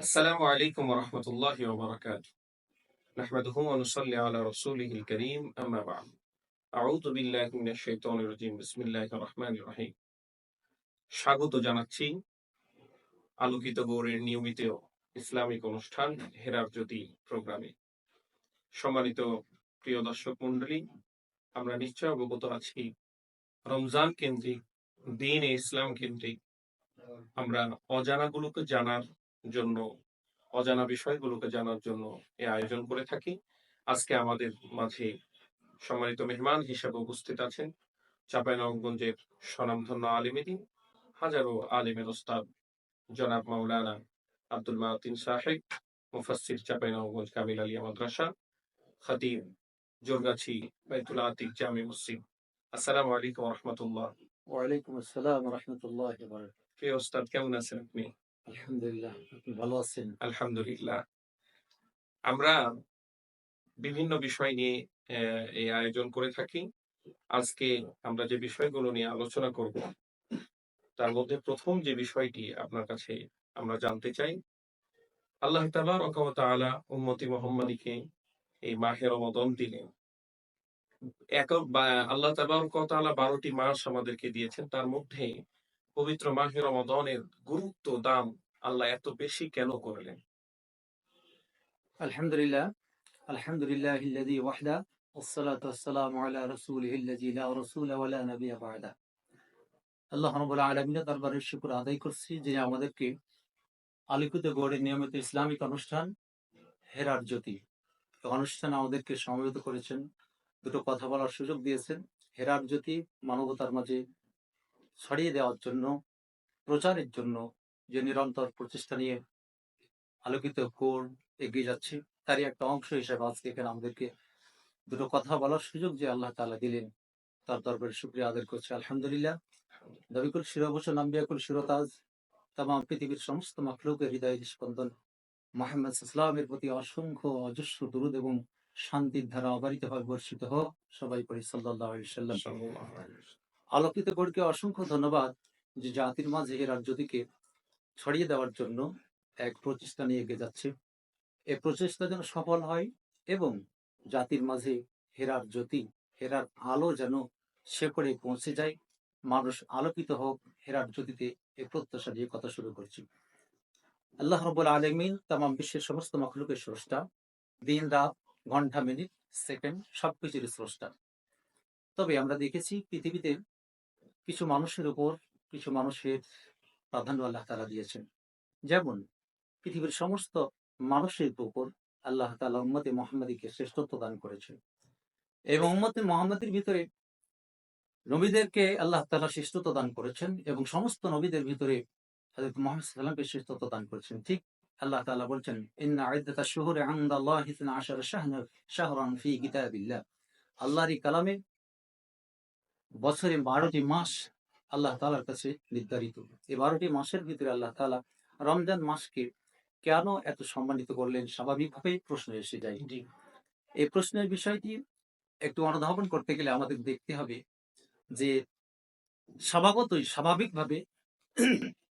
السلام عليكم ورحمة الله وبركاته نحمده ونصلي على رسوله الكريم أما بعد أعوذ بالله من الشيطان الرجيم بسم الله الرحمن الرحيم স্বাগত জানাচ্ছি আলোকিত গৌরের নিয়মিত ইসলামিক অনুষ্ঠান হেরার জ্যোতি প্রোগ্রামে সম্মানিত প্রিয় দর্শক মন্ডলী আমরা নিশ্চয় অবগত আছি রমজান কেন্দ্রিক দিন এ ইসলাম কেন্দ্রিক আমরা অজানাগুলোকে জানার জন্য অজানা বিষয়গুলোকে জানার জন্য এই আয়োজন করে থাকি। আজকে আমাদের মাঝে সম্মানিত মেহমান হিসেবে উপস্থিত আছেন চাঁপাইনবাবগঞ্জের স্বনামধন্য আলিমেদিন হাজারো আলিমের ওস্তাদ জনাব মাওলানা আব্দুল মাতিন সাহেব মুফাসসির চাঁপাইনবাবগঞ্জ কামিল আলিয়া মাদ্রাসা খতিব জোরগাছি বাইতুল আতিক জামি মসজিদ। আসসালামু আলাইকুম রহমতুল্লাহ। ওয়ালাইকুম আসসালাম রহমতুল্লাহ প্রিয় ওস্তাদ কেমন আছেন আপনি? আলহামদুলিল্লাহ ভালো আছেন? আলহামদুলিল্লাহ। আমরা বিভিন্ন বিষয় নিয়ে এই আয়োজন করে থাকি। আজকে আমরা যে বিষয়গুলো নিয়ে আলোচনা করব, তার মধ্যে প্রথম যে বিষয়টি আপনার কাছে আমরা জানতে চাই, আল্লাহ তাআলা উম্মতি মুহাম্মাদীকে এই মাহে রমাদান দিনে এক আল্লাহ তাআলা 12টি মাস আমাদেরকে দিয়েছেন। তার মধ্যে পবিত্র মাহে রমাদানের গুরুত্ব দাম আল্লাহ এত বেশি কেন করলেন আলহামদুলিল্লাহ আলহামদুলিল্লাহ الذي وحده والصلاة والسلام على رسوله الذي لا رسول ولا نبي بعده আল্লাহ রাব্বুল আলামিনের দরবারে শুকর আদায় করছি যিনি আমাদেরকে আলিকুতে গড়ের নিয়মিত ইসলামিক অনুষ্ঠান হেরার জ্যোতি এই অনুষ্ঠানে আমাদেরকে সমবেত করেছেন দুটো কথা বলার সুযোগ দিয়েছেন হেরার জ্যোতি মানবতার মাঝে ছড়িয়ে দেওয়ার জন্য, প্রচারের জন্য যে নিরন্তর প্রচেষ্টা নিয়ে আলোকিত কোর এগিয়ে যাচ্ছে, তারই একটা অংশ হিসেবে আজকে এখানে আমাদেরকে দুটো কথা বলার সুযোগ যে আল্লাহ তাআলা দিলেন। তার দরবারে শুক্রিয়া আদায় করছে। আলহামদুলিল্লাহ। নবিকুল শিরোভূষণ আম্বিয়াকুল শিরোতাজ তাম পৃথিবীর সমস্ত মাখলুকের হৃদয় স্পন্দন মোহাম্মদ ইসলামের প্রতি অসংখ্য অজস্র দুরুদ এবং শান্তির ধারা অবারিতভাবে বর্ষিত হোক, সবাই পড়ি সাল্লাহ সাল্লাম। আলোকিত কোরকে অসংখ্য ধন্যবাদ যে জাতির মাঝে এ রাজ্যটিকে ছড়িয়ে দেওয়ার জন্য এক প্রচেষ্টা নিয়ে এগিয়ে যাচ্ছে। এই প্রচেষ্টা যেন সফল হয় এবং জাতির মাঝে হেরার জ্যোতি, হেরার আলো যেন সে করে পৌঁছে যায়, মানুষ আলোকিত হোক, হেরার জ্যোতিতে এ প্রত্যাশা দিয়ে কথা শুরু করছি। আল্লাহ রব্বুল আলমিন তাম বিশ্বের সমস্ত মখলুকের স্রষ্টা, দিন, রাত, ঘণ্টা, মিনিট, সেকেন্ড সবকিছুর স্রষ্টা। তবে আমরা দেখেছি পৃথিবীতে কিছু মানুষের উপর কিছু মানুষের প্রাধান্য আল্লাহ তালা দিয়েছেন। যেমন, পৃথিবীর সমস্ত মানুষের উপর আল্লাহ তালা উম্মতে মোহাম্মদীকে শ্রেষ্ঠত্ব দান করেছেন এবং উম্মতে মোহাম্মদের ভিতরে নবীদেরকে আল্লাহ তালা শ্রেষ্ঠত্ব দান করেছেন এবং সমস্ত নবীদের ভিতরে হযরত মুহাম্মদ সাল্লামকে শ্রেষ্ঠত্ব দান করেছেন। ঠিক আল্লাহ তাআলা বলছেন, ইন্না ইদ্দাতাশ শুহুরি ইনদাল্লাহি 12 শাহরান ফি কিতাবিল্লাহ। আল্লাহর কালামে বছরে বারোটি মাস আল্লাহ তালার কাছে নির্ধারিত। এই বারোটি মাসের ভিতরে আল্লাহ তালা রমজান মাসকে কেন এত সম্মানিত করলেন? স্বাভাবিকভাবেই প্রশ্ন এসে যায়। এই প্রশ্নের বিষয়টি একটু অনুধাবন করতে গেলে আমাদের দেখতে হবে যে স্বভাবতই স্বাভাবিকভাবে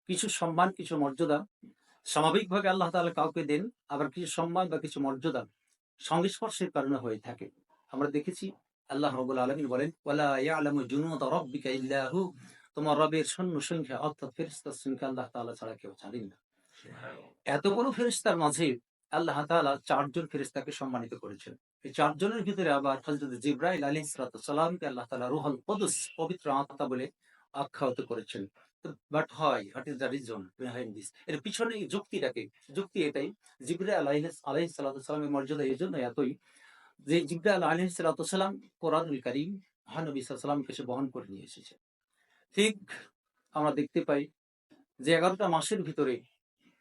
কিছু সম্মান কিছু মর্যাদা স্বাভাবিকভাবে আল্লাহ তাআলা কাউকে দেন আবার কিছু সম্মান বা কিছু মর্যাদা সংস্পর্শের কারণে হয়ে থাকে। আমরা দেখেছি আল্লাহ রবুল আলমিন বলেন ওয়ালা ইয়ালামু জুনুদ রাব্বিকা ইল্লা তোমার রবের সৈন্য সংখ্যা অর্থাৎ ফেরেশতার সংখ্যা আল্লাহ তাআলা ছাড়া কেউ জানেন না। এতগুলো ফেরেশতার মাঝে আল্লাহ তাআলা চারজন ফেরেশতাকে সম্মানিত করেছেন। এই চারজনের ভিতরে আবার হযরত জিব্রাইল আলাইহিস সালামকে আল্লাহ তাআলা রুহুল কুদুস পবিত্র আত্মা বলে আখ্যাত করেছেন। বাট হয় what is the reason behind this এর পিছনে যুক্তিটাকে যুক্তি এটাই জিব্রাইল আলাইহিস আলাইহিস সালামের মর্যাদা এই জন্য এতই যে জিব্রাইল আলাইহিস সালাম কোরআনুল কারীম মহানবী সাল্লামকে সে বহন করে নিয়ে এসেছে। ঠিক আমরা দেখতে পাই যে এগারোটা মাসের ভিতরে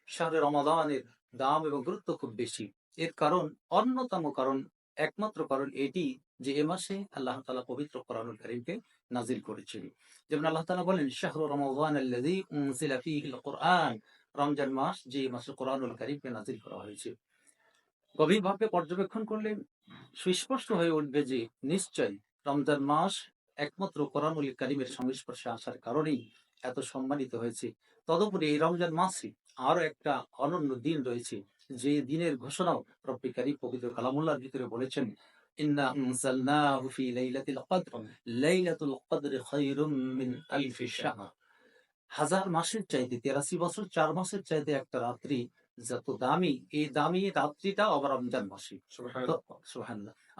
শাহরে রমাদানের দাম এবং গুরুত্ব খুব বেশি। এর কারণ, অন্যতম কারণ, একমাত্র কারণ এটি যে এ মাসে আল্লাহ তালা পবিত্র কোরআনুল কারীমকে নাজিল করেছেন। যেমন আল্লাহ তালা বলেন, শাহরু রমাদান উনজিলা রমজান মাস যে মাসে কোরআনুল কারীমকে নাজিল করা হয়েছে। গভীরভাবে পর্যবেক্ষণ করলে সুস্পষ্ট হয়ে উঠবে যে নিশ্চয় রমজান মাস একমাত্র কোরআনুল কারীমের সংস্পর্শে আসার কারণেই এত সম্মানিত হয়েছে। তদুপরি এই রমজান মাসে আরও একটা অনন্য দিন রয়েছে। যে দিনের ঘোষণাও রব্বিকারী পবিত্র কালামুল্লাহর ভিতরে বলেছেন হাজার মাসের চাইতে তেরাশি বছর, চার মাসের চাইতে একটা রাত্রি যত দামি এই দামি রাত্রিটা আবার রমজান মাসে।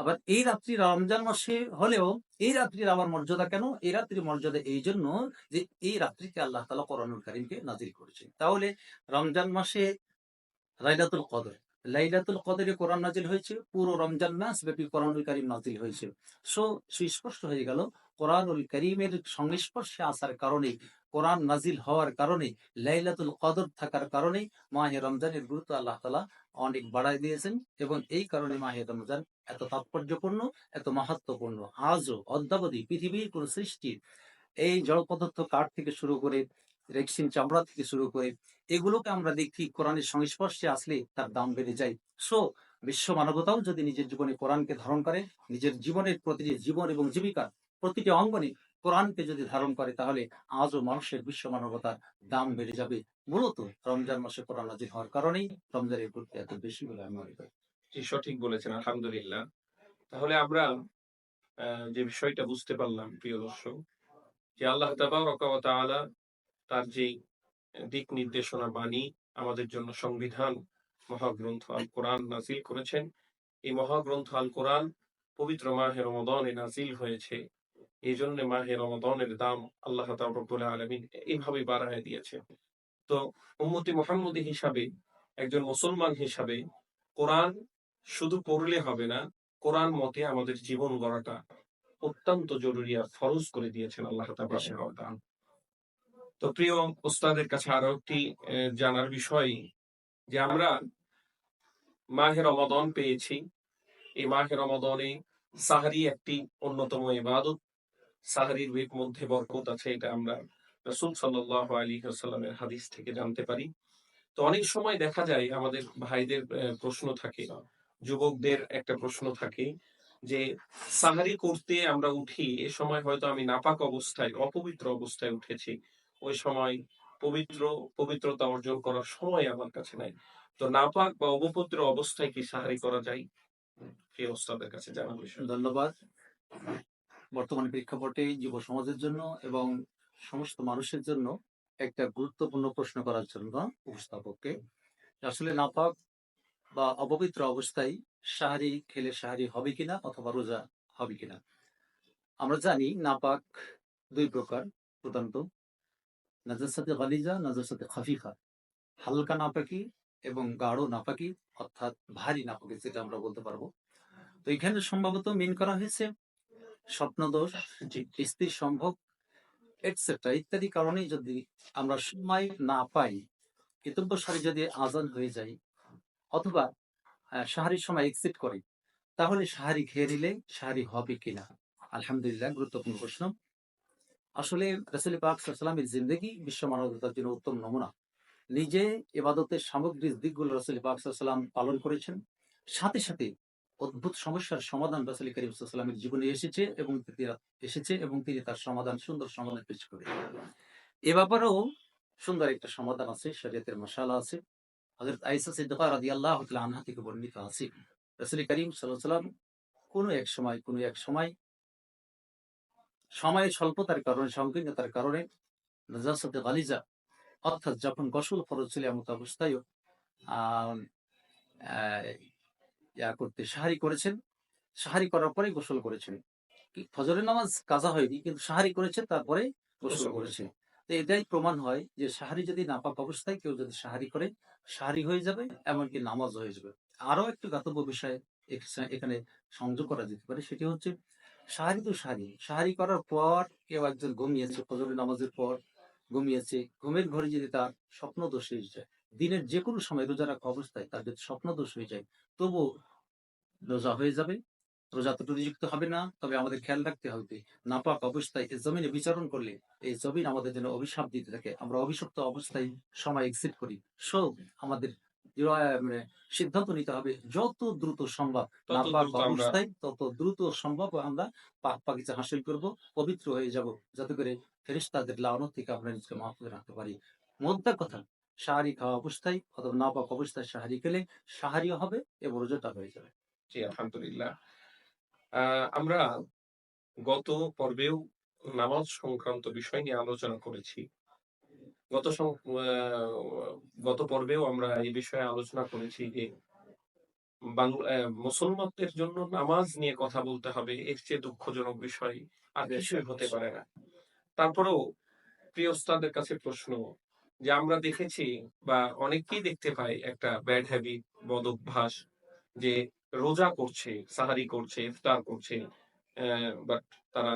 আবার এই রাত্রি রমজান মাসে হলেও এই রাত্রির আবার মর্যাদা কেন? এই রাত্রির মর্যাদা এই জন্য যে এই রাত্রিতে আল্লাহ তালা কোরআনুল কারিমকে নাজিল করেছেন তাহলে রমজান মাসে লাইলাতুল কদর। লাইলাতুল কদরে কোরআন নাজিল হয়েছে পুরো রমজান মাস ব্যাপী কোরআনুল কারিম নাজিল হয়েছে। সো সুস্পষ্ট হয়ে গেল কোরআনুল করিমের সংস্পর্শে আসার কারণে কোরআন নাজিল হওয়ার কারণে, লাইলাতুল কদর থাকার কারণে মাহে রমজানের গুরুত্ব আল্লাহ তালা অনেক বাড়াই দিয়েছেন এবং এই কারণে মাহে রমজান এত তাৎপর্যপূর্ণ, এত মাহাত্মপূর্ণ। আজও অদ্যাবধি পৃথিবীর কোন সৃষ্টির এই জড় পদার্থ কাঠ থেকে শুরু করে, রেক্সিন চামড়া থেকে শুরু করে, এগুলোকে আমরা দেখি কোরআনের সংস্পর্শে আসলে তার দাম বেড়ে যায়। সো বিশ্ব মানবতাও যদি নিজের জীবনে কোরআনকে ধারণ করে, নিজের জীবনের প্রতিটি জীবন এবং জীবিকা প্রতিটি অঙ্গনে কোরআনকে যদি ধারণ করে, তাহলে আজও মানুষের বিশ্ব মানবতার দাম বেড়ে যাবে। মূলত রমজান মাসে কোরআন নাজির হওয়ার কারণেই রমজানের গুরুত্ব এত বেশি বলে আমি মনে করি। সঠিক বলেছেন, আলহামদুলিল্লাহ। তাহলে আমরা যে বিষয়টা বুঝতে পারলাম, প্রিয় দর্শক, যে আল্লাহ তাআলা তার যে দিক নির্দেশনা বাণী আমাদের জন্য সংবিধান, মহাগ্রন্থ আল কোরআন নাজিল করেছেন। এই মহাগ্রন্থ আল কোরআন পবিত্র মাহে রমদানে নাজিল হয়েছে। এই জন্য মাহে রমদানের দাম আল্লাহ তাবরকুল আলমিন এইভাবে বাড়ায় দিয়েছে। তো উম্মতি মোহাম্মদী হিসাবে, একজন মুসলমান হিসাবে কোরআন শুধু পড়লে হবে না, কোরআন মতে আমাদের জীবন গড়াটা অত্যন্ত জরুরি আর ফরজ করে দিয়েছেন আল্লাহ তাবারক ওয়া তো প্রিয় ওস্তাদের কাছে আরও একটি জানার বিষয় যে আমরা মাহে রমাদন পেয়েছি। এই মাহে রমাদনে সাহারি একটি অন্যতম ইবাদত। সাহারির বেগ মধ্যে বরকত আছে, এটা আমরা রাসূল সাল্লাল্লাহু আলাইহি ওয়াসাল্লামের হাদিস থেকে জানতে পারি। তো অনেক সময় দেখা যায় আমাদের ভাইদের প্রশ্ন থাকে, যুবকদের একটা প্রশ্ন থাকে যে, সাহারি করতে আমরা উঠি, এ সময় হয়তো আমি নাপাক অবস্থায়, অপবিত্র অবস্থায় উঠেছি, ওই সময় পবিত্র, পবিত্রতা অর্জন করার সময় আমার কাছে নাই। তো নাপাক বা অপবিত্র অবস্থায় কি সাহারি করা যায়? প্রিয় ওস্তাদের কাছে জানা বিষয় ধন্যবাদ। বর্তমান প্রেক্ষাপটে যুব সমাজের জন্য এবং সমস্ত মানুষের জন্য একটা গুরুত্বপূর্ণ প্রশ্ন করার জন্য উপস্থাপককে। আসলে নাপাক বা অপবিত্র অবস্থায় সাহারি খেলে সাহারি হবে কিনা অথবা রোজা হবে কিনা? আমরা জানি নাপাক দুই প্রকার, প্রধানত নাজাসাতে গালিজা নাজার সাথে খাফিফা। হালকা নাপাকি এবং গাঢ় নাপাকি, অর্থাৎ ভারী নাপাকি, যেটা আমরা বলতে পারব। তো এখানে সম্ভবত মিন করা হয়েছে স্বপ্নদোষ স্ত্রী সম্ভব এটসেট্রা ইত্যাদি কারণে যদি আমরা সময় না পাই কৃতব্য সারি যদি আজান হয়ে যায় অথবা সাহারির সময় এক্সিট করে তাহলে সাহারি খেয়ে নিলে সাহারি হবে কিনা? আলহামদুলিল্লাহ গুরুত্বপূর্ণ প্রশ্ন। আসলে রসুল পাক সাল্লামের জিন্দগি বিশ্ব মানবতার জন্য উত্তম নমুনা। নিজে এবাদতের সামগ্রিক দিকগুলো রসুল পাক সাল্লাম পালন করেছেন। সাথে সাথে অদ্ভুত সমস্যার সমাধান রসুল করিম সাল্লামের জীবনে এসেছে এবং তিনি এসেছে এবং তিনি তার সমাধান সুন্দর সমাধান পেশ করে এ ব্যাপারেও সুন্দর একটা সমাধান আছে শরীয়তের মশালা আছে। হযরত আয়েশা সিদ্দিকা রাদিয়াল্লাহু তাআলা আনহা থেকে বর্ণিত আছে রাসূল করিম সাল্লাম কোনো এক সময় কোনো এক সময় সময়ের স্বল্পতার কারণে সংকীর্ণতার কারণে নাজাসাতে গালিজা অর্থাৎ যখন গোসল ফরজ ছিল আহ, ইয়া করতে সাহারি করেছেন। সাহারি করার পরে গোসল করেছেন। ফজরের নামাজ কাজা হয়নি কিন্তু সাহারি করেছে তারপরে গোসল গোসল করেছে তো এটাই প্রমাণ হয় যে সাহারি যদি নাপাক অবস্থায় কেউ যদি সাহারি করে সাহারি হয়ে যাবে এমনকি নামাজ হয়ে যাবে। আরও একটু গাতব্য বিষয় এখানে সংযোগ করা যেতে পারে সেটি হচ্ছে সাহারি তো সাহারি সাহারি করার পর কেউ একজন ঘুমিয়েছে ফজরের নামাজের পর ঘুমিয়েছে ঘুমের ঘরে যদি তার স্বপ্ন দোষ হয়ে যায় দিনের যে কোনো সময় রোজা রাখা অবস্থায় তাদের যদি স্বপ্ন দোষ হয়ে যায় তবু রোজা হয়ে যাবে। রোজা তো নিযুক্ত হবে না তবে আমাদের খেয়াল রাখতে হবে নাপাক অবস্থায় এই জমিনে বিচারণ করলে এই জমিন আমাদের জন্য অভিশাপ দিতে থাকে। আমরা অভিশপ্ত অবস্থায় সময় এক্সিট করি। সো আমাদের মানে সিদ্ধান্ত নিতে হবে যত দ্রুত সম্ভব নাপাক অবস্থায় তত দ্রুত সম্ভব আমরা পাক পাকিজা হাসিল করব পবিত্র হয়ে যাব যাতে করে ফেরিস্তাদের লালন থেকে আমরা নিজেকে মাহফুজ রাখতে পারি। মোদ্দা কথা সাহারি খাওয়া অবস্থায় অথবা নাপাক অবস্থায় সাহারি খেলে সাহারিও হবে এবং রোজাটা হয়ে যাবে। জি আলহামদুলিল্লাহ। আমরা গত পর্বেও নামাজ সংক্রান্ত বিষয় নিয়ে আলোচনা করেছি। গত গত পর্বেও আমরা এই বিষয়ে আলোচনা করেছি যে মুসলমানদের জন্য নামাজ নিয়ে কথা বলতে হবে এর চেয়ে দুঃখজনক বিষয় আর কিছুই হতে পারে না। তারপরেও প্রিয় ওস্তাদের কাছে প্রশ্ন যে আমরা দেখেছি বা অনেকেই দেখতে পাই একটা ব্যাড হ্যাবিট বদ অভ্যাস যে রোজা করছে, সাহারি করছে, ইফতার করছে বাট তারা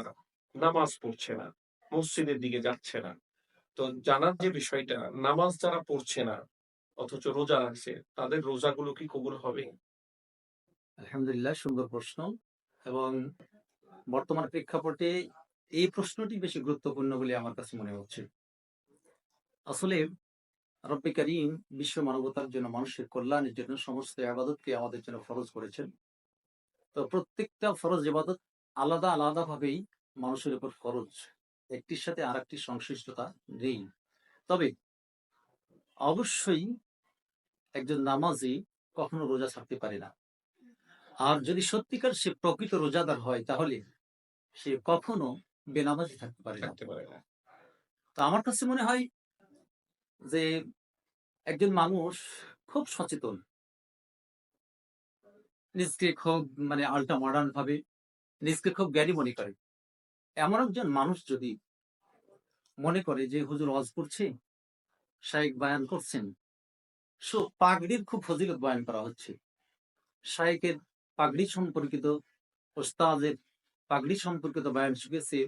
নামাজ পড়ছে না, মসজিদের দিকে যাচ্ছে না। তো জানার যে বিষয়টা, নামাজ যারা পড়ছে না, অথচ রোজা রাখছে, তাদের রোজাগুলো কি কবুল হবে? আলহামদুলিল্লাহ, সুন্দর প্রশ্ন। এবং বর্তমান প্রেক্ষাপটে এই প্রশ্নটি বেশি গুরুত্বপূর্ণ বলে আমার কাছে মনে হচ্ছে। আসলে রব্বে করিম বিশ্ব মানবতার জন্য মানুষের কল্যাণের জন্য সমস্ত আবাদতকে আমাদের জন্য ফরজ করেছেন। তো প্রত্যেকটা ফরজ ইবাদত আলাদা আলাদা ভাবেই মানুষের উপর ফরজ। একটির সাথে আর একটির সংশ্লিষ্টতা নেই। তবে অবশ্যই একজন নামাজি কখনো রোজা ছাড়তে পারে না। আর যদি সত্যিকার সে প্রকৃত রোজাদার হয় তাহলে সে কখনো বেনামাজি থাকতে পারে না। থাকতে পারে না। তো আমার কাছে মনে হয় যে একজন মানুষ খুব সচেতন। নিজকে খুব মানে আল্টা মডার্ন ভাবে, নিজকে খুব জ্ঞানী মনে করে। এমন একজন মানুষ যদি মনে করে যে হুজুর অজ করছে, শায়েক বয়ান করছেন, সো পাগড়ির খুব ফজিলত বয়ান করা হচ্ছে। শায়েকের পাগড়ি সম্পর্কিত, ওস্তাদের পাগড়ি সম্পর্কিত বয়ান শুনেছে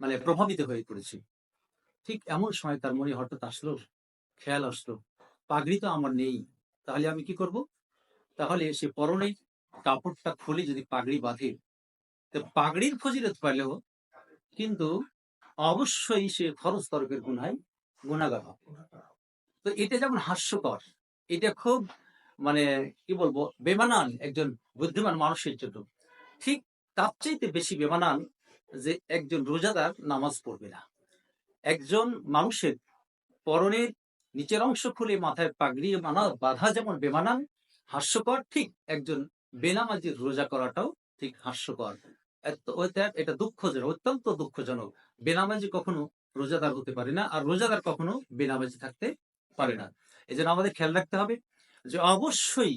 মানে প্রভাবিত হয়ে পড়েছে। ঠিক এমন সময় তার মনে হঠাৎ আসলো খেয়াল আসলো, পাগড়ি তো আমার নেই, তাহলে আমি কি করব? তাহলে সে পরনে কাপড়টা খুলে যদি পাগড়ি বাঁধে, তো পাগড়ির ফজিলত পাইলেও কিন্তু অবশ্যই সে ফরজ তরফের গুনায় গুণাগার হবে। তো এটা যেমন হাস্যকর, এটা খুব মানে কি বলব, বেমানান একজন বুদ্ধিমান মানুষের জন্য। ঠিক তার চাইতে বেশি বেমানান যে একজন রোজাদার নামাজ পড়বে না। একজন মানুষের পরনের নিচের অংশ খুলে মাথায় পাগড়ি মানা, বাধা যেমন বেমানান হাস্যকর, ঠিক একজন বেনামাজির রোজা করাটাও ঠিক হাস্যকর। এটা দুঃখজনক, অত্যন্ত দুঃখজনক। বেনামাজি কখনো রোজাদার হতে পারে না আর রোজাদার কখনো বেনামাজি থাকতে পারে না। এই জন্য আমাদের খেয়াল রাখতে হবে যে অবশ্যই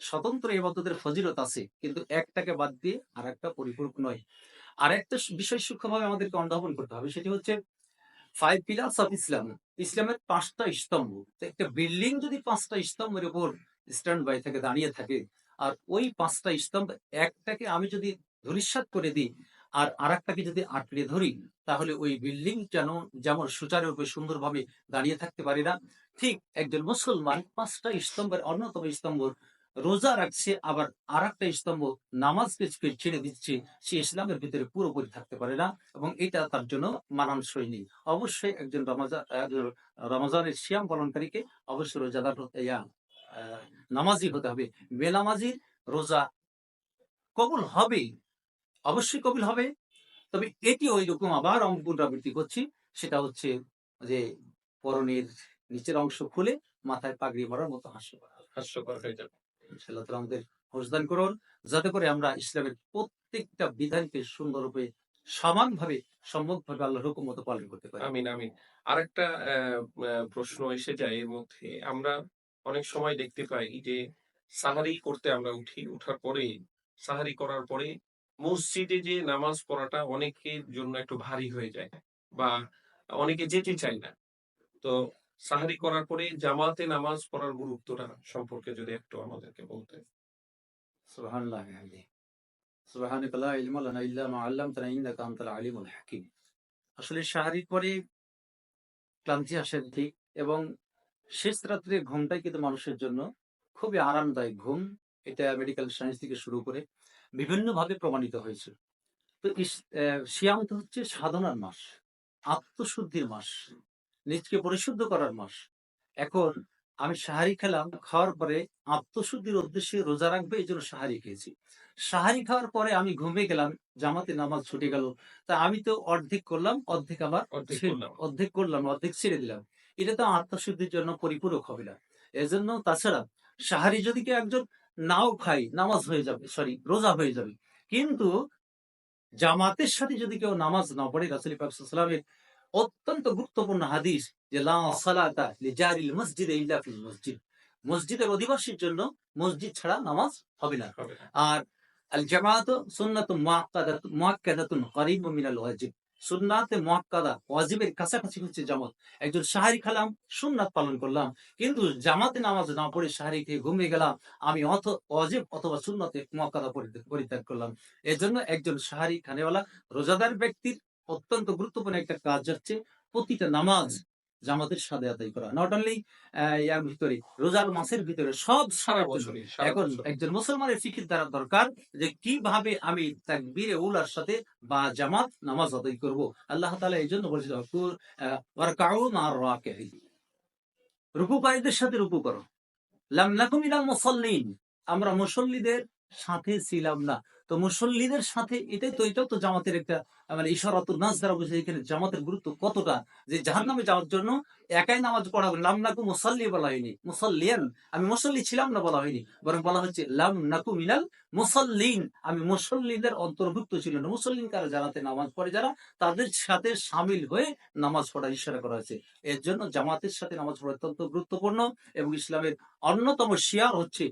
স্বতন্ত্র এবাদতের ফজিলত আছে, কিন্তু একটাকে বাদ দিয়ে আর একটা পরিপূরক নয়। আর একটা বিষয় সূক্ষ্মভাবে আমাদেরকে অনুধাবন করতে হবে, সেটি হচ্ছে ফাইভ পিলার্স অফ ইসলাম ইসলামের পাঁচটা স্তম্ভ। একটা বিল্ডিং যদি পাঁচটা স্তম্ভের উপর স্ট্যান্ড বাই থেকে, দাঁড়িয়ে থাকে, আর ওই পাঁচটা স্তম্ভ, একটাকে আমি যদি ধূলিসাৎ করে দিই, আর আরেকটাকে যদি আঁকড়ে ধরি, তাহলে ওই বিল্ডিং যেন, যেমন সুচারুরূপে সুন্দরভাবে দাঁড়িয়ে থাকতে পারে না, ঠিক একজন মুসলমান পাঁচটা স্তম্ভের অন্যতম স্তম্ভ রোজা রাখছে, আবার আর একটা স্তম্ভ নামাজকে ছেড়ে দিচ্ছে, সে ইসলামের ভিতরে পুরোপুরি থাকতে পারে না এবং এটা তার জন্য মানানসই নেই। অবশ্যই একজন রমাজান রমজানের সিয়াম পালনকারীকে অবশ্যই রোজাদার নামাজি হতে হবে। বেনামাজির রোজা কবুল হবে, অবশ্যই কবুল হবে। তবে এটি ওই রকম আবার আমি পুনরাবৃত্তি করছি, সেটা হচ্ছে যে পরনের নিচের অংশ খুলে মাথায় পাগড়ি মারার মতো হাস্য করা হাস্যকর হয়ে যাবে। ইনশাআল্লাহ তাআলা আমাদের হোসদান করুন। যাতে করে আমরা ইসলামের প্রত্যেকটা বিধানকে সুন্দররূপে সমানভাবে সম্যকভাবে আল্লাহর হুকুম মতো পালন করতে পারি। আমিন আমিন। আহ, আহ, প্রশ্ন এসে যায় এর মধ্যে। আমরা অনেক সময় দেখতে পাই যে সাহারি করতে আমরা উঠি উঠার পরে সাহারি করার পরে মসজিদে যে নামাজ পড়াটা অনেকের জন্য একটু ভারী হয়ে যায় বা অনেকে যেতে চায় না। তো সাহারি করার পরে জামাতে নামাজ পড়ার গুরুত্বটা সম্পর্কে যদি একটু আমাদেরকে বলতে আসলে শারীরিক পরে ক্লান্তি আসে ঠিক এবং শেষ রাত্রে ঘুমটাই কিন্তু মানুষের জন্য খুবই আরামদায়ক ঘুম। এটা মেডিকেল সায়েন্স থেকে শুরু করে বিভিন্নভাবে প্রমাণিত হয়েছে। তো সিয়াম তো হচ্ছে সাধনার মাস, আত্মশুদ্ধির মাস। নিজকে পরিশুদ্ধ করার মাস। এখন আমি সাহারি খেলাম খাওয়ার পরে আত্মশুদ্ধির উদ্দেশ্যে রোজা রাখবে এই জন্য সাহারি খেয়েছি। সাহারি খাওয়ার পরে আমি ঘুমিয়ে গেলাম জামাতে নামাজ ছুটে গেল। তা আমি তো অর্ধেক করলাম অর্ধেক আবার অর্ধেক করলাম। অর্ধেক ছেড়ে দিলাম। এটা তো আত্মশুদ্ধির জন্য পরিপূরক হবে না। এজন্য তাছাড়া সাহারি যদি কেউ একজন নাও খাই নামাজ হয়ে যাবে সরি রোজা হয়ে যাবে। কিন্তু জামাতের সাথে যদি কেউ নামাজ না পড়ে রাসুল পাকসালামের অত্যন্ত গুরুত্বপূর্ণ হাদিস যে মসজিদে ইল্লা ফিল মসজিদ। মসজিদের অধিবাসীর জন্য মসজিদ ছাড়া নামাজ হবে না। আর আল জামাত সুন্নাত মুআক্কাদাতুন মুআক্কাদাতুন করিবুম মিনাল ওয়াজিব। সুন্নাতে মুআক্কাদা ওয়াজিবের কাছাকাছি হচ্ছে জামাত। একজন সাহারি খালাম সুন্নাত পালন করলাম কিন্তু জামাতে নামাজ না পড়ে সাহারি খেয়ে ঘুমিয়ে গেলাম আমি অথ ওয়াজিব অথবা সুন্নাতে মুআক্কাদা পরিত্যাগ- পরিত্যাগ করলাম। এজন্য একজন সাহারি খানেওয়ালা রোজাদার ব্যক্তির অত্যন্ত গুরুত্বপূর্ণ একটা কাজ হচ্ছে প্রতিটা নামাজ জামাতের সাথে আদায় করা। নট অনলি ইয়ার ভিতরে রোজার মাসের ভিতরে সব সারা সারা এখন একজন মুসলমানের ফিকির দ্বারা দরকার যে কীভাবে আমি তাকবীরে উলার সাথে বা জামাত নামাজ আদায় করব। আল্লাহ তাআলা এই জন্য বলেছিল ওয়ারকাউ মার রাকিঈন। রুকুকারীদের সাথে রুকু করো। লাম নাকুম মিনাল মুসাল্লিন। আমরা মুসল্লিদের সাথে ছিলাম না। তো মুসল্লিদের সাথে এটাই তো, এটাও তো জামাতের একটা মানে ইশারাতুল নাস দ্বারা বুঝে এখানে জামাতের গুরুত্ব কতটা? যে জাহান্নামে যাওয়ার জন্য একাই নামাজ পড়া হবে। লাম নাকু মুসাল্লি বলা হয়নি। মুসাল্লিয়ান। আমি মুসল্লি ছিলাম না বলা হয়নি। বরং বলা হচ্ছে লাম নাকু মিনাল মুসাল্লিন। আমি মুসল্লিদের অন্তর্ভুক্ত ছিল না। মুসল্লিন কারা? জানাতে নামাজ পড়ে, যারা তাদের সাথে সামিল হয়ে নামাজ পড়ার ইশারা করা হয়েছে। এর জন্য জামাতের সাথে নামাজ পড়া অত্যন্ত গুরুত্বপূর্ণ এবং ইসলামের অন্যতম শিয়ার হচ্ছে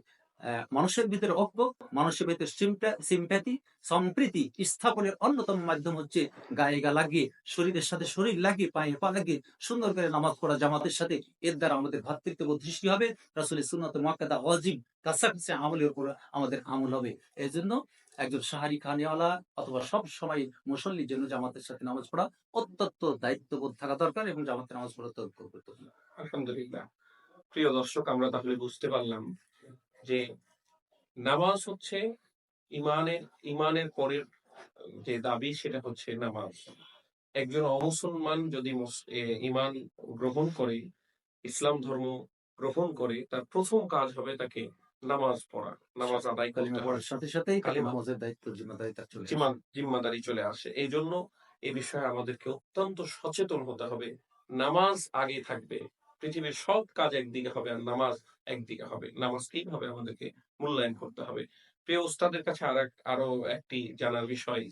মানুষের ভিতরে ঐক্য মানুষের ভিতরে সিম্প্যাথি সম্প্রীতি স্থাপনের অন্যতম মাধ্যম হচ্ছে গায়ে গা লাগিয়ে, শরীরের সাথে শরীর লাগিয়ে, পায়ে পা লাগিয়ে, সুন্দর করে নামাজ পড়া জামাতের সাথে। এর দ্বারা আমাদের ভাতৃত্ববোধ সৃষ্টি হবে। রাসুলের সুন্নত মাকাদা অজিব কাছাকাছি আমলের উপর আমাদের আমল হবে। এই জন্য একজন সাহারি খানিওয়ালা অথবা সব সময় মুসল্লির জন্য জামাতের সাথে নামাজ পড়া অত্যন্ত দায়িত্ববোধ থাকা দরকার এবং জামাতের নামাজ পড়া অত্যন্ত গুরুত্বপূর্ণ আলহামদুলিল্লাহ। প্রিয় দর্শক, আমরা তাহলে বুঝতে পারলাম যে নামাজ হচ্ছে ইমানের ইমানের পরের যে দাবি সেটা হচ্ছে নামাজ। একজন অমুসলমান যদি ইমান গ্রহণ করে ইসলাম ধর্ম গ্রহণ করে তার প্রথম কাজ হবে তাকে নামাজ পড়া নামাজ আদায় করতে সাথে সাথেই নামাজের দায়িত্ব জিম্মাদারি চলে আসে। জিম্মাদারি চলে আসে। এই জন্য এ বিষয়ে আমাদেরকে অত্যন্ত সচেতন হতে হবে। নামাজ আগে থাকবে। পৃথিবীর সব কাজ একদিকে হবে আর নামাজ একদিকে হবে। নামাজ কীভাবে আমাদেরকে মূল্যায়ন করতে হবে। প্রিয় ওস্তাদের কাছে আর আরও একটি জানার বিষয়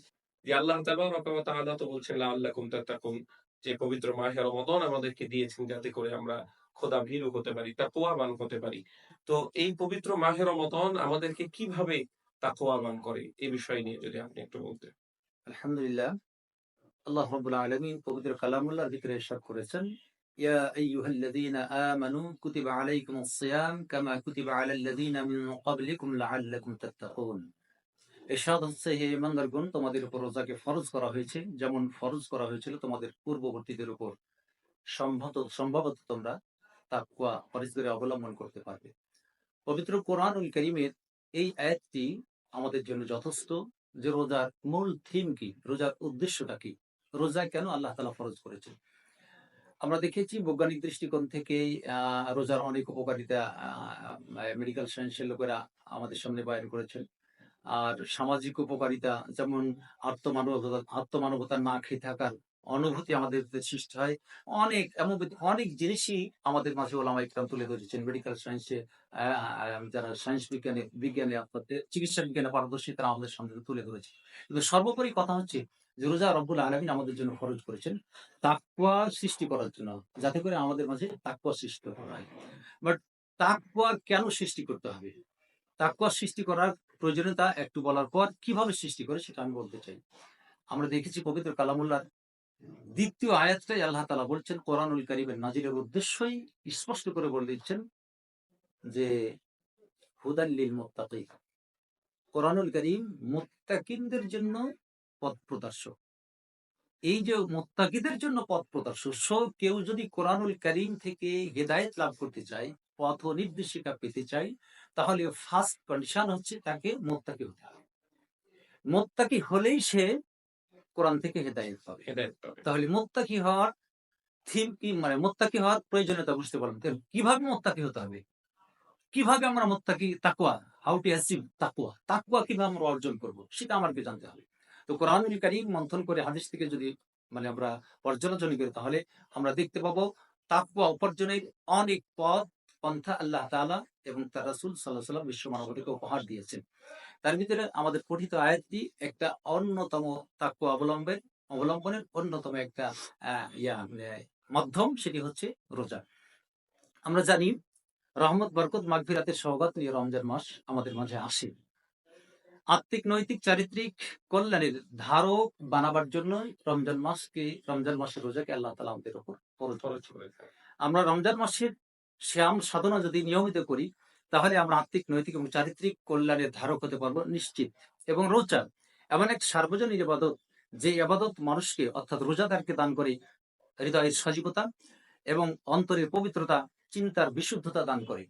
যে আল্লাহ তাআলা তো বলছেন আল্লাহ কুমতাকুম যে পবিত্র মাহে রমাদান আমাদেরকে দিয়েছেন যাতে করে আমরা খোদা ভীরু হতে পারি, তাকওয়াবান হতে পারি। তো এই পবিত্র মাহে রমাদান আমাদেরকে কীভাবে তাকওয়াবান করে? এই বিষয় নিয়ে যদি আপনি একটু বলতেন। আলহামদুলিল্লাহ। আল্লাহ রাব্বুল আলামিন পবিত্র কালামুল্লাহর ভিতরে ইরশাদ করেছেন। আইয়ুহাল্লাযীনা আমানু কুতিবা আলাইকুমুস সিয়াম কামা কুতিবা আলাল্লাযীনা মিন ক্বাবলিকুম লাআল্লাকুম তাত্তাকুন ইরশাদ হচ্ছে হে ইমানদারগণ, তোমাদের উপর রোজাকে ফরজ করা হয়েছে। যেমন ফরজ করা হয়েছিল তোমাদের পূর্ববর্তীদের উপর। সম্ভবত সম্ভবত তোমরা তাকওয়া পরিষ্কারে অবলম্বন করতে পারবে। পবিত্র কোরআনুল কারীমের এই আয়াতটি আমাদের জন্য যথেষ্ট। যে রোজার মূল থিম কি? রোজার উদ্দেশ্যটা কি? রোজা কেন আল্লাহ তালা ফরজ করেছেন? আমরা দেখেছি বৈজ্ঞানিক দৃষ্টিকোণ থেকে রোজার অনেক উপকারিতা মেডিকেল সায়েন্সের লোকেরা আমাদের সামনে বাইর করেছেন। আর সামাজিক উপকারিতা, যেমন আত্মমানবতা আত্মমানবতা না খেয়ে থাকার অনুভূতি আমাদের সৃষ্টি হয়। অনেক, এমন অনেক জিনিসই আমাদের মাঝে ওলামা ইকরাম তুলে ধরেছেন। মেডিকেল সায়েন্সে যারা সায়েন্স বিজ্ঞানে বিজ্ঞানে চিকিৎসা বিজ্ঞানে পারদর্শী তারা আমাদের সামনে তুলে ধরেছে। কিন্তু সর্বোপরি কথা হচ্ছে যে রোজা রব্বুল আলমিন আমাদের জন্য খরচ করেছেন তাকুয়া সৃষ্টি করার জন্য। যাতে করে আমাদের মাঝে তাকুয়া সৃষ্টি করা হয়। বাট তাকুয়া কেন সৃষ্টি করতে হবে? তাকুয়া সৃষ্টি করার প্রয়োজনীয়তা একটু বলার পর কীভাবে সৃষ্টি করে সেটা আমি বলতে চাই। আমরা দেখেছি পবিত্র কালামুল্লাহ দ্বিতীয় আয়াতটাই আল্লাহ তালা বলছেন, কোরআনুল করিমের নাজিরের উদ্দেশ্যই স্পষ্ট করে বলে দিচ্ছেন যে হুদাল্লিল মোত্তাকি কোরআনুল করিম মোত্তাকিনদের জন্য পথ প্রদর্শক। এই যে মোত্তাকিদের জন্য পথ প্রদর্শক সো কেউ যদি কোরআনুল করিম থেকে হেদায়েত লাভ করতে চায় পথ ও নির্দেশিকা পেতে চায় তাহলে ফার্স্ট কন্ডিশন হচ্ছে তাকে মোত্তাকি হতে হবে। মোত্তাকি হলেই সে কোরআন থেকে হেদায়েত পাবে। হেদায়েত পাবে। তাহলে মোত্তাকি হওয়ার থিম কি? মানে মোত্তাকি হওয়ার প্রয়োজনীয়তা বুঝতে পারলাম। কীভাবে মোত্তাকি হতে হবে? কীভাবে আমরা মোত্তাকি তাকুয়া হাউ টু অ্যাচিভ তাকুয়া তাকুয়া কীভাবে আমরা অর্জন করব? সেটা আমাকে জানতে হবে। তো কোরআনুল কারীম মন্থন করে হাদিস থেকে যদি মানে আমরা পর্যালোচনা করি, তাহলে আমরা দেখতে পাবো তাকুয়া উপার্জনের অনেক পথ পন্থা আল্লাহ তাআলা এবং তার রাসূল আলাইহি সাল্লাম বিশ্ব মানবতাকে উপহার দিয়েছেন। তার ভিতরে আমাদের পঠিত আয়াতটি একটা অন্যতম তাকুয়া অবলম্বন অবলম্বনের অন্যতম একটা ইয়া মানে মাধ্যম সেটি হচ্ছে রোজা। আমরা জানি রহমত, বরকত, মাগফিরাতের সওগাত নিয়ে রমজান মাস আমাদের মাঝে আসে। আত্মিক, নৈতিক, চারিত্রিক কল্যাণের ধারক বানাবার জন্য রমজান মাসকে, রমজান মাসের রোজাকে আল্লাহ তালা আমাদের উপর খরচ। আমরা রমজান মাসের শ্যাম সাধনা যদি নিয়মিত করি, তাহলে আমরা আত্মিক, নৈতিক এবং চারিত্রিক কল্যাণের ধারক হতে পারব নিশ্চিত এবং রোজা এমন এক সার্বজনীন ইবাদত, যে ইবাদত মানুষকে অর্থাৎ রোজাদারকে দান করে হৃদয়ের সজীবতা এবং অন্তরের পবিত্রতা, চিন্তার বিশুদ্ধতা দান করে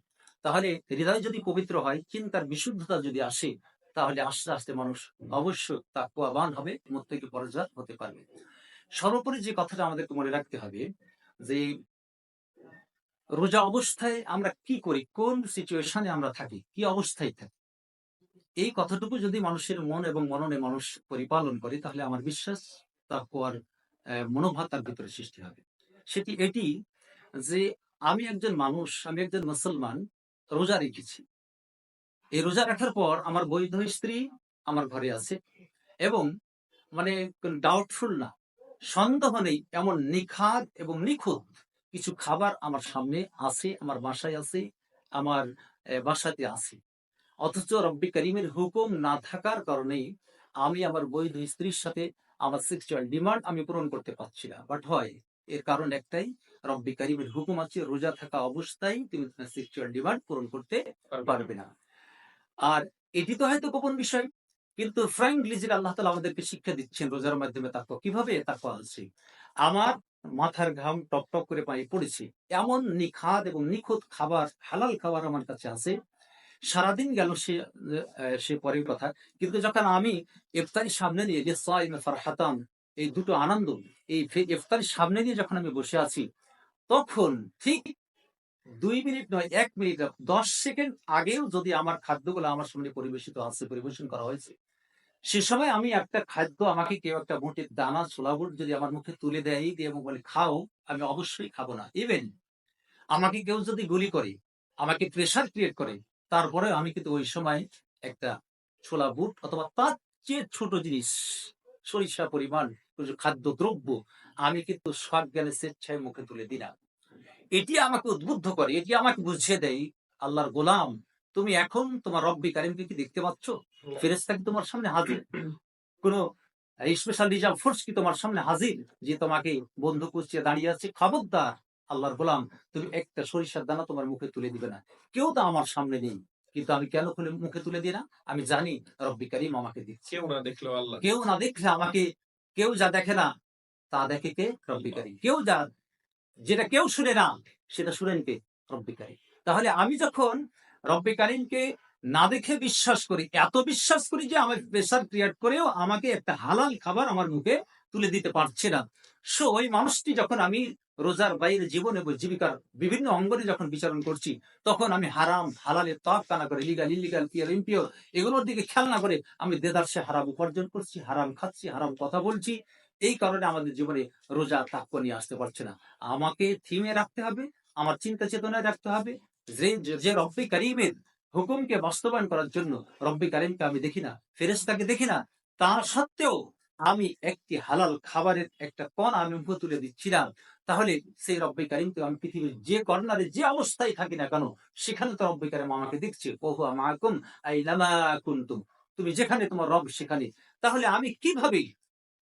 তাহলে হৃদয় যদি পবিত্র হয়, চিন্তার বিশুদ্ধতা যদি আসে তাহলে আস্তে আস্তে মানুষ অবশ্য তাকুয়াবান হবে মুত্তাকি পরজাত হতে পারবে। সর্বোপরি যে কথাটা আমাদেরকে মনে রাখতে হবে যে রোজা অবস্থায় আমরা কি করি কোন সিচুয়েশনে আমরা থাকি কি অবস্থায় থাকি? এই কথাটুকু যদি মানুষের মন এবং মননে মানুষ পরিপালন করে তাহলে আমার বিশ্বাস তাকুয়ার মনোভাব তার ভিতরে সৃষ্টি হবে। সেটি এটি যে আমি একজন মানুষ আমি একজন মুসলমান রোজা রেখেছি। এই রোজা রাখার পর আমার বৈধ স্ত্রী আমার ঘরে আছে এবং মানে ডাউটফুল না, সন্দেহ নেই, এমন নিখাত এবং নিখুঁত কিছু খাবার আমার সামনে আছে, আমার বাসায় আছে, আমার বাসাতে আছে। অথচ রব্বি করিমের হুকুম না থাকার কারণে আমি আমার বৈধ স্ত্রীর সাথে আমার সেক্সুয়াল ডিমান্ড আমি পূরণ করতে পারছি না। বাট হয়, এর কারণ একটাই, রব্বি করিমের হুকুম আছে, রোজা থাকা অবস্থায় তুমি সেক্সুয়াল ডিমান্ড পূরণ করতে পারবে না। আর এটি তো হয়তো গোপন বিষয়, কিন্তু ফ্র্যাঙ্কলি যেটা আল্লাহ তালা আমাদেরকে শিক্ষা দিচ্ছেন রোজার মাধ্যমে তাকে কীভাবে তাকে আছে আমার মাথার ঘাম টপ টপ করে পায়ে পড়েছে। এমন নিখাত এবং নিখুঁত খাবার, হালাল খাবার আমার কাছে আছে। সারাদিন গেল সে সে পরের কথা। কিন্তু যখন আমি ইফতারি সামনে নিয়ে যে সাইম ফারহাতান, এই দুটো আনন্দ, এই ইফতারি সামনে নিয়ে যখন আমি বসে আছি, তখন ঠিক দুই মিনিট নয়, এক মিনিট দশ সেকেন্ড আগেও যদি আমার খাদ্যগুলো আমার সামনে পরিবেশিত আছে পরিবেশন করা হয়েছে, সে সময় আমি একটা খাদ্য আমাকে কেউ একটা মুঠে দানা, ছোলা বুট যদি আমার মুখে তুলে দেয়, দিয়ে এবং বলে, খাও, আমি অবশ্যই খাব না। ইভেন আমাকে কেউ যদি গুলি করে, আমাকে প্রেশার ক্রিয়েট করে, তারপরে আমি কিন্তু ওই সময় একটা ছোলা বুট অথবা তার চেয়ে ছোট জিনিস, সরিষা পরিমাণ খাদ্য দ্রব্য আমি কিন্তু সব জ্ঞানে স্বেচ্ছায় মুখে তুলে না এটি আমাকে উদ্বুদ্ধ করে এটি আমাকে বুঝিয়ে দেয় আল্লাহর গোলাম তুমি এখন তোমার রব্বি কারিমকে কি দেখতে পাচ্ছ? ফেরেস্তা কি তোমার সামনে হাজির? কোন স্পেশাল রিজার্ভ ফোর্স কি তোমার সামনে হাজির? যে তোমাকে বন্ধু কুচিয়ে দাঁড়িয়ে আছে? খবরদার আল্লাহর গোলাম তুমি একটা সরিষার দানা তোমার মুখে তুলে দিবে না। কেউ তো আমার সামনে নেই কিন্তু আমি কেন খুলে মুখে তুলে দিই না? আমি জানি রব্বি কারিম আমাকে দিচ্ছে কেউ না দেখলেও আল্লাহ কেউ না দেখলে আমাকে কেউ যা দেখে না তা দেখে কে? রব্বি কারিম। কেউ যা যেটা কেউ শুনে না, সেটা শুনেন কে? রব্বি তাহলে আমি যখন রব্বি না দেখে বিশ্বাস করি, এত বিশ্বাস করি যে আমার প্রেশার ক্রিয়েট করেও আমাকে একটা হালাল খাবার আমার মুখে তুলে দিতে পারছে না। সো ওই মানুষটি যখন আমি রোজার বাইরে জীবন এবং জীবিকার বিভিন্ন অঙ্গনে যখন বিচারণ করছি, তখন আমি হারাম, হালালের তক কানা করে, লিগাল, ইলিগাল পিয়ার ইম্পিওর, এগুলোর দিকে খেয়াল না করে আমি দেদারসে হারাম উপার্জন করছি, হারাম খাচ্ছি, হারাম কথা বলছি। এই কারণে আমাদের জীবনে রোজা তাক্য নিয়ে আসতে পারছে না। আমাকে থিমে রাখতে হবে, আমার চিন্তা চেতনায় রাখতে হবে। যে যে রব্বি করিমের হুকুমকে বাস্তবায়ন করার জন্য রব্বি কারিমকে আমি দেখি না, ফেরেশতাকে দেখি না তা সত্ত্বেও আমি একটি হালাল খাবারের একটা কণ আমি মুখে তুলে দিচ্ছিলাম। তাহলে সেই রব্বি কারিমকে আমি পৃথিবীর যে কর্নারে যে অবস্থায় থাকি না কেন, সেখানে তো রব্বি কারিম আমাকে দেখছে। ওহু আমাকুম আইনামা কুনতুম। তুমি যেখানে তোমার রব সেখানে। তাহলে আমি কীভাবে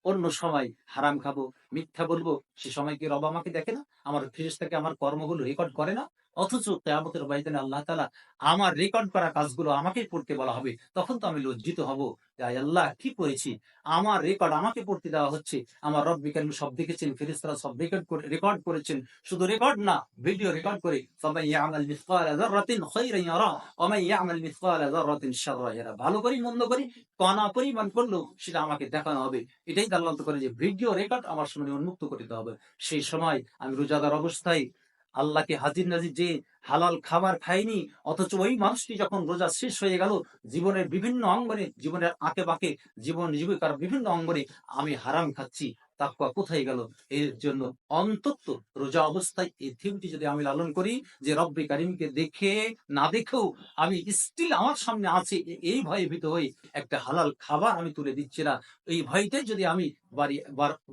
অন্য সময় হারাম খাব, মিথ্যা বলব, সে সময় কি রব আমাকে দেখে না? আমার ফিরিস্তাকে আমার কর্মগুলো রেকর্ড করে না? অথচ কেয়ামতের ময়দানে আল্লাহ তালা আমার রেকর্ড করা কাজগুলো আমাকেই পড়তে বলা হবে, তখন তো আমি লজ্জিত হব আয় আল্লাহ, কি করেছি আমার রেকর্ড আমাকে পড়তে দেওয়া হচ্ছে। আমার রব বিকাল সব দেখেছেন ফেরিস্তারা সব রেকর্ড করে রেকর্ড করেছেন। শুধু রেকর্ড না ভিডিও রেকর্ড করে সবাই ইয়ামাল মিসকাল যাররাতিন খায়রান ইয়ারা ওয়া মান ইয়ামাল মিসকাল ভালো করি, মন্দ করি, কণা পরিমাণ করল সেটা আমাকে দেখানো হবে। এটাই দাল্লান্ত করে যে ভিডিও রেকর্ড আমার সামনে উন্মুক্ত করে দিতে হবে। সেই সময় আমি রোজাদার অবস্থায় আল্লাহকে হাজির নাজির যে হালাল খাবার খাইনি, অথচ ওই মানুষটি যখন রোজা শেষ হয়ে গেল, জীবনের বিভিন্ন অঙ্গনে, জীবনের আঁকে বাঁকে জীবন জীবিকার বিভিন্ন অঙ্গনে আমি হারাম খাচ্ছি, তাকুয়া কোথায় গেল? এর জন্য অন্তত রোজা অবস্থায় এই থিমটি যদি আমি লালন করি, যে রব্বি কারিমকে দেখে, না দেখেও আমি স্টিল আমার সামনে আছে এই ভয়ে ভীত হয়ে একটা হালাল খাবার আমি তুলে দিচ্ছি না। এই ভয়টাই যদি আমি বাড়ি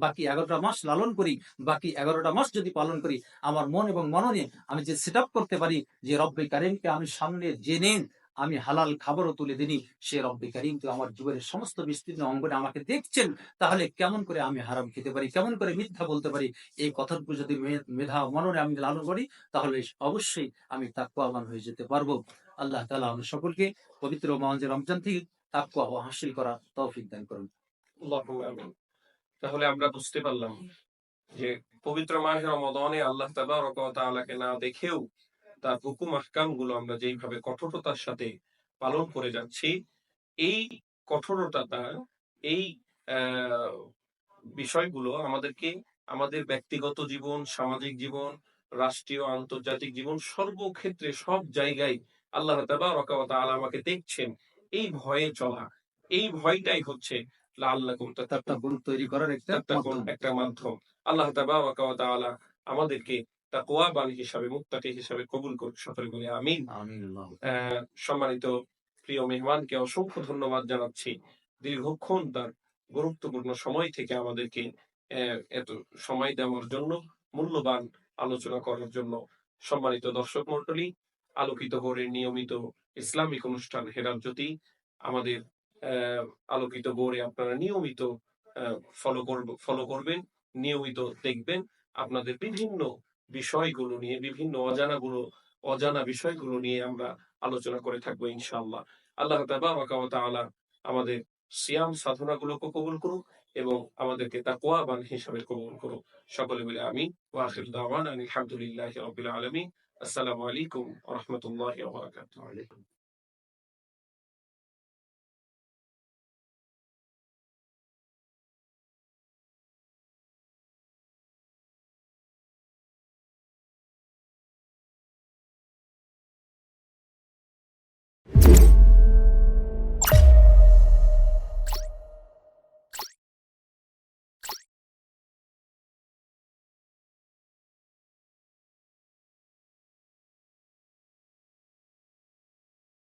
বাকি এগারোটা মাস লালন করি, বাকি এগারোটা মাস যদি পালন করি, আমার মন এবং মননে আমি যে সেট করতে পারি যে রব্বে কারিমকে আমি সামনে জেনে আমি হালাল খাবারও তুলে দিনি। সে রব্বে কারিম তো আমার জীবনের সমস্ত বিস্তীর্ণ অঙ্গনে আমাকে দেখছেন, তাহলে কেমন করে আমি হারাম খেতে পারি? কেমন করে মিথ্যা বলতে পারি? এই কথাটুকু যদি মেধা মননে আমি লালন করি, তাহলে অবশ্যই আমি তাকুয়াবান হয়ে যেতে পারব। আল্লাহ তাআলা আমাদের সকলকে পবিত্র মহাজে রমজান থেকে তাকুয়া হাসিল করা তৌফিক দান করুন। তাহলে আমরা বুঝতে পারলাম যে পবিত্র মাহে রমাদানে আল্লাহ তাবারক তাআলাকে না দেখেও তার হুকুম আহকামগুলো আমরা যেইভাবে কঠোরতার সাথে পালন করে যাচ্ছি এই কঠোরতাটা এই বিষয়গুলো আমাদেরকে আমাদের ব্যক্তিগত জীবন সামাজিক জীবন রাষ্ট্রীয় আন্তর্জাতিক জীবন সর্বক্ষেত্রে সব জায়গায় আল্লাহ তাআলা আমাকে দেখছেন এই ভয়ে চলা এই ভয়টাই হচ্ছে তৈরি করার একটা। একটা মাধ্যম আল্লাহ তাবারক ওয়া আমাদেরকে তাকওয়াবান হিসাবে মুত্তাকি হিসাবে কবুল করুক সকলে বলে আমিন। সম্মানিত প্রিয় মেহমানকে অসংখ্য ধন্যবাদ জানাচ্ছি। দীর্ঘক্ষণ তার গুরুত্বপূর্ণ সময় থেকে আমাদেরকে এত সময় দেওয়ার জন্য মূল্যবান আলোচনা করার জন্য সম্মানিত দর্শক মন্ডলী আলোকিত ভোরের নিয়মিত ইসলামিক অনুষ্ঠান হেরাল জ্যোতি আমাদের আহ, আলোকিত ভোরে আপনারা নিয়মিত ফলো করব ফলো করবেন নিয়মিত দেখবেন আপনাদের বিভিন্ন বিষয়গুলো নিয়ে, বিভিন্ন অজানাগুলো, অজানা বিষয়গুলো নিয়ে আমরা আলোচনা করে থাকব ইনশাআল্লাহ। আল্লাহ তালা আমাদের সিয়াম সাধনা গুলোকে কবুল করুক এবং আমাদেরকে তাকোয়াবান হিসাবে কবুল করুক। সকলে মিলে আমি ওয়াহির দাওয়ান আলহামদুলিল্লাহ আলামিন। আসসালামু আলাইকুম রাহমাতুল্লাহি